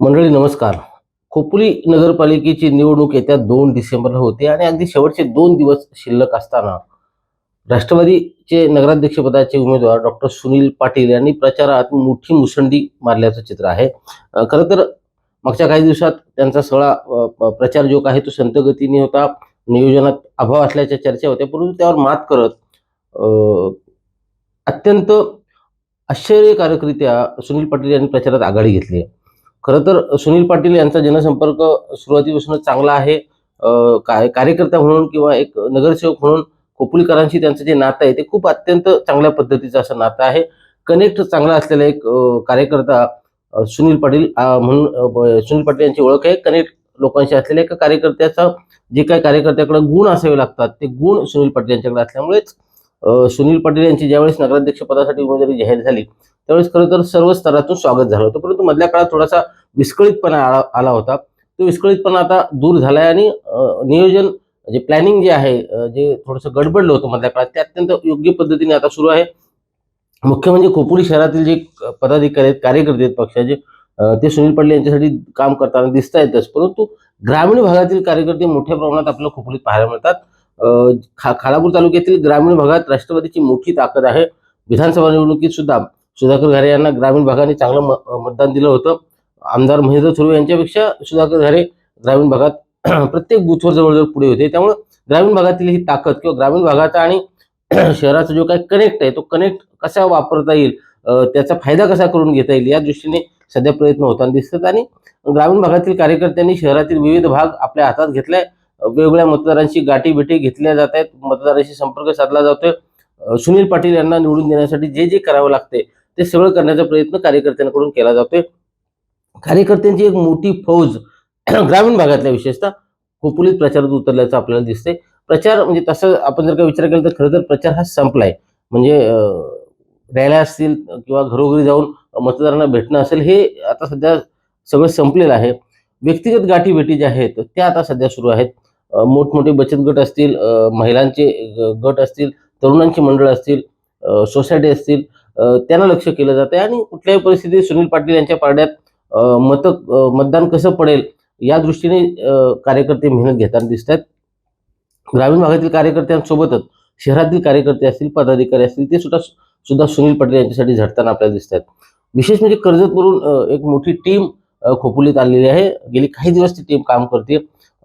मंडळी नमस्कार. खोपोली नगरपालिकेची निवडणूक येत्या दोन डिसेंबरला होते आणि अगदी शेवटचे दोन दिवस शिल्लक असताना राष्ट्रवादीचे नगराध्यक्षपदाचे उमेदवार डॉक्टर सुनील पाटील यांनी प्रचारात मोठी मुसंडी मारल्याचं चित्र आहे. खरं तर मागच्या काही दिवसात त्यांचा सगळा प्रचार जो आहे तो संतगतीने होता नियोजनात अभाव असल्याच्या चर्चा होत्या परंतु त्यावर मात करत अत्यंत आश्चर्यकारकरित्या सुनील पाटील यांनी प्रचारात आघाडी घेतली आहे. खरं तर सुनील पाटील यांचा जनसंपर्क सुरुवातीपासूनच चांगला आहे. काय कार्यकर्ता म्हणून किंवा एक नगरसेवक म्हणून खोपोलीकरांशी त्यांचं जे नातं आहे ते खूप अत्यंत चांगल्या पद्धतीचं असं नातं आहे. कनेक्ट चांगला असलेला एक कार्यकर्ता सुनील पाटील म्हणून सुनील पाटील यांची ओळख आहे. कनेक्ट लोकांशी असलेल्या एका कार्यकर्त्याचा जे काही कार्यकर्त्याकडे गुण असावे लागतात ते गुण सुनील पाटील यांच्याकडे असल्यामुळेच सुनील पाटील यांची ज्यावेळेस नगराध्यक्ष पदासाठी उमेदवारी जाहीर झाली त्यावेळेस खरं तर सर्व स्तरातून स्वागत झालं होतं. परंतु मधल्या काळात थोडासा विस्कळीतपणा आला आला होता. तो विस्कळीतपणा आता दूर झाला आहे आणि नियोजन जे प्लॅनिंग जे आहे जे थोडंसं गडबडलं होतं मधल्या काळात ते अत्यंत योग्य पद्धतीने आता सुरू आहे. मुख्य म्हणजे खोपोली शहरातील जे पदाधिकारी आहेत कार्यकर्ते आहेत पक्षाचे ते सुनील पाटील यांच्यासाठी काम करताना दिसत आहेतच. परंतु ग्रामीण भागातील कार्यकर्ते मोठ्या प्रमाणात आपल्याला खोपोलीत पाहायला मिळतात. खा खालापूर तालुक्यातील ग्रामीण भागात राष्ट्रवादीची मोठी ताकद आहे. विधानसभा निवडणुकीत सुद्धा सुधाकर घरे यांना ग्रामीण भागाने चांगलं म- मतदान दिलं होतं. आमदार महेंद्र थुर्वे यांच्यापेक्षा सुधाकर झारे ग्रामीण भागात प्रत्येक बूथवर जवळजवळ पुढे होते. त्यामुळे ग्रामीण भागातील ही ताकद किंवा ग्रामीण भागाचा आणि शहराचा जो काही कनेक्ट आहे तो कनेक्ट कसा वापरता येईल त्याचा फायदा कसा करून घेता येईल या दृष्टीने सध्या प्रयत्न होताना दिसतात. आणि ग्रामीण भागातील कार्यकर्त्यांनी शहरातील विविध भाग आपल्या हातात घेतलाय. वेगवेगळ्या मतदारांशी गाठीभेटी घेतल्या जात आहेत. मतदारांशी संपर्क साधला जातोय. सुनील पाटील यांना निवडून देण्यासाठी जे जे करावं लागते ते सगळं करण्याचा प्रयत्न कार्यकर्त्यांकडून केला जातोय. कार्यकर्त्यांची एक मोठी फौज ग्रामीण भागातल्या विशेषतः खोपोलीत प्रचारात उतरल्याचं आपल्याला दिसते प्रचार म्हणजे तसं आपण जर का विचार केला तर खरं तर प्रचार हा संपलाय. म्हणजे रॅल्या असतील किंवा घरोघरी जाऊन मतदारांना भेटणं असेल हे आता सध्या सगळं संपलेलं आहे. व्यक्तिगत गाठी भेटी ज्या आहेत त्या आता सध्या सुरू आहेत. मोठमोठे बचत गट असतील महिलांचे गट असतील तरुणांची मंडळ असतील सोसायटी असतील त्यांना लक्ष केलं जातं आणि कुठल्याही परिस्थितीत सुनील पाटील यांच्या पारड्यात मत मतदान कसं पडेल या दृष्टीने कार्यकर्ते मेहनत घेताना दिसत आहेत ग्रामीण भागातील कार्यकर्त्यांसोबतच शहरातील कार्यकर्ते असतील पदाधिकारी असतील ते सुद्धा सुद्धा सुनील पटेल यांच्यासाठी झडताना आपल्याला दिसत आहेत विशेष म्हणजे कर्जतवरून अं, एक मोठी टीम खोपोलीत आलेली आहे. गेली काही दिवस ती टीम काम करते.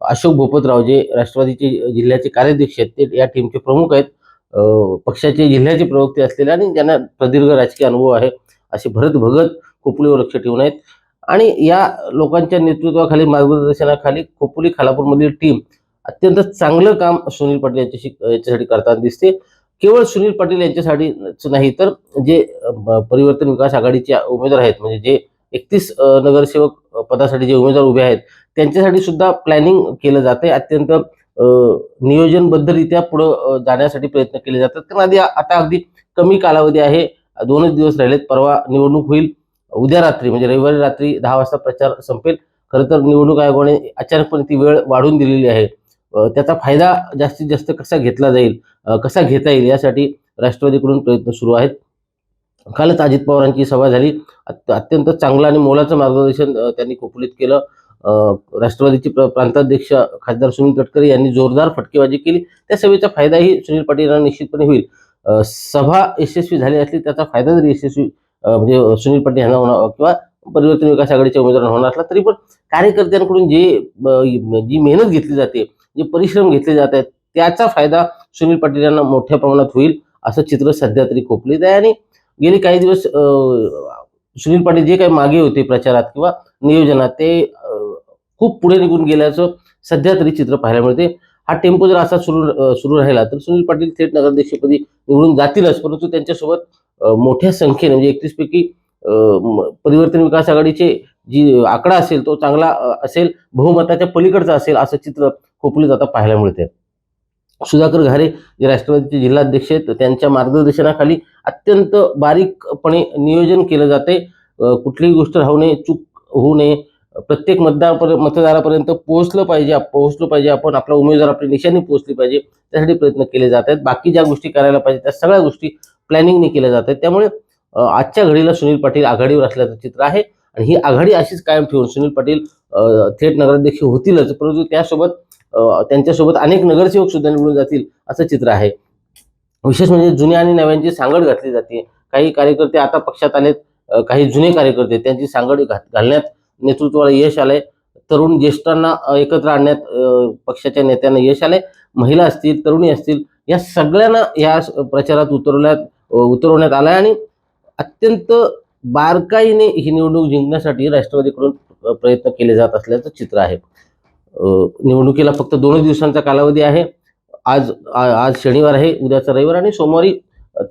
अशोक भोपतराव जे राष्ट्रवादीचे जिल्ह्याचे कार्याध्यक्ष आहेत ते या टीमचे प्रमुख आहेत. पक्षाचे जिल्ह्याचे प्रवक्ते असलेले आणि ज्यांना प्रदीर्घ राजकीय अनुभव आहे असे भरत भगत खोपोलीवर लक्ष ठेवून आहेत. आणि या लोकांच्या नेतृत्वाखाली मार्गदर्शनाखाली खोपोली खालापूरमधील टीम अत्यंत चांगलं काम सुनील पाटील यांच्याशी यांच्यासाठी करताना दिसते. केवळ सुनील पाटील यांच्यासाठीच नाही तर जे परिवर्तन विकास आघाडीचे उमेदवार आहेत म्हणजे जे एकतीस नगरसेवक पदासाठी जे उमेदवार उभे आहेत त्यांच्यासाठी सुद्धा प्लॅनिंग केलं जाते अत्यंत नियोजनबद्धरित्या पुढं जाण्यासाठी प्रयत्न केले जातात. कारण आधी आता अगदी कमी कालावधी आहे. दोनच दिवस राहिलेत. परवा निवडणूक होईल. उद्या रात्री म्हणजे रविवारी रात्री दहा वाजता प्रचार संपेल. खरं तर निवडणूक आयोगाने अचानकपणे ती वेळ वाढवून दिलेली आहे. त्याचा फायदा जास्तीत जास्त कसा घेतला जाईल कसा घेता येईल यासाठी राष्ट्रवादीकडून प्रयत्न सुरू आहेत. कालच अजित पवारांची सभा झाली. अत्यंत चांगलं आणि मोलाचं मार्गदर्शन त्यांनी खोपोलीत केलं. राष्ट्रवादीचे प्र- प्रांताध्यक्ष खासदार सुनील तटकरे यांनी जोरदार फटकेबाजी केली. त्या सभेचा फायदाही सुनील पाटील यांना निश्चितपणे होईल. सभा यशस्वी झाली असली त्याचा फायदा जरी यशस्वी म्हणजे सुनील पाटील यांना होणार किंवा परिवर्तन विकास आघाडीच्या उमेदवार होणार असला तरी पण कार्यकर्त्यांकडून जे जी मेहनत घेतली जाते जे परिश्रम घेतले जात आहेत त्याचा फायदा सुनील पाटील यांना मोठ्या प्रमाणात होईल असं चित्र सध्या तरी खोपलेत आहे. आणि गेले काही दिवस सुनील पाटील जे काही मागे होते प्रचारात किंवा नियोजनात ते खूप पुढे निघून गेल्याचं सध्या तरी चित्र पाहायला मिळते. हा टेम्पो जर असा सुरू सुरू राहिला तर सुनील पाटील थेट नगराध्यक्षपदी निवडून जातीलच परंतु त्यांच्यासोबत मोठ्या संख्येने म्हणजे एकतीस पैकी परिवर्तन विकास आघाडीचे जी आकडा असेल तो चांगला असेल बहुमताच्या पलीकडचा असेल असं चित्र खोपलीत आता पाहायला मिळते सुधाकर घारे जे राष्ट्रवादीचे जिल्हाध्यक्ष आहेत त्यांच्या मार्गदर्शनाखाली अत्यंत बारीकपणे नियोजन केलं जाते कुठलीही गोष्ट राहू नये चूक होऊ नये. प्रत्येक मतदार मतदारापर्यंत पोहोचलं पाहिजे आप- पोहोचलो पाहिजे आपण आपला उमेदवार आपली निशाणी पोहोचली पाहिजे त्यासाठी प्रयत्न केले जात आहेत. बाकी ज्या गोष्टी करायला पाहिजे त्या सगळ्या गोष्टी प्लॅनिंगने केल्या जात आहेत त्यामुळे आजच्या घडीला सुनील पाटील आघाडीवर असल्याचं चित्र आहे आणि ही आघाडी अशीच कायम ठेवून सुनील पाटील थेट नगराध्यक्ष होतीलच. परंतु त्यासोबत त्यांच्यासोबत अनेक नगरसेवक सुद्धा निवडून जातील असं चित्र आहे. विशेष म्हणजे जुन्या आणि नव्यांची सांगड घातली जाते. काही कार्यकर्ते आता पक्षात आलेत काही जुने कार्यकर्ते त्यांची सांगड घात- घालण्यात नेतृत्वाला यश आलंय. तरुण ज्येष्ठांना एकत्र आणण्यात पक्षाच्या नेत्यांना यश आलंय. महिला असतील तरुणी असतील या सगळ्यांना या स- प्रचारात उतरवण्यात उतरवण्यात आलाय आणि अत्यंत बारकाईने ही निवडणूक जिंकण्यासाठी राष्ट्रवादीकडून प्रयत्न केले जात असल्याचं चित्र आहे. निवडणुकीला फक्त दोनच दिवसांचा कालावधी आहे. आज आ- आज शनिवार आहे उद्याचा रविवार आणि सोमवारी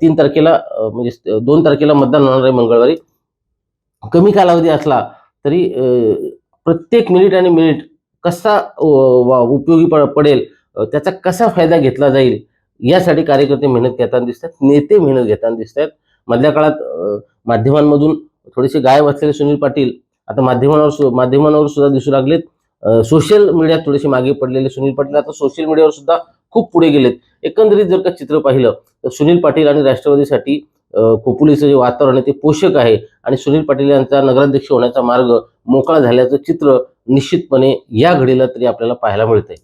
तीन तारखेला म्हणजे दोन तारखेला मतदान होणार आहे मंगळवारी. कमी कालावधी असला तरी प्रत्येक मिनिट आणि मिनिट कसा वा- उपयोगी प- पडेल त्याचा कसा फायदा घेतला जाईल यासाठी कार्यकर्ते मेहनत घेताना दिसतात नेते मेहनत घेताना दिसतात. मधल्या काळात माध्यमांमधून थोडेसे गायब असलेले सुनील पाटील आता माध्यमांवर माध्यमांवर सुद्धा दिसू लागलेत. सोशल मीडियात थोडेसे मागे पडलेले सुनील पाटील आता सोशल मीडियावर सुद्धा खूप पुढे गेलेत. एकंदरीत जर का चित्र पाहिलं तर सुनील पाटील आणि राष्ट्रवादीसाठी खोपुलीचं जे वातावरण आहे ते पोषक आहे आणि सुनील पाटील यांचा नगराध्यक्ष होण्याचा मार्ग मोकळा झाल्याचं चित्र निश्चितपणे या घडीला तरी आपल्याला पाहायला मिळतंय.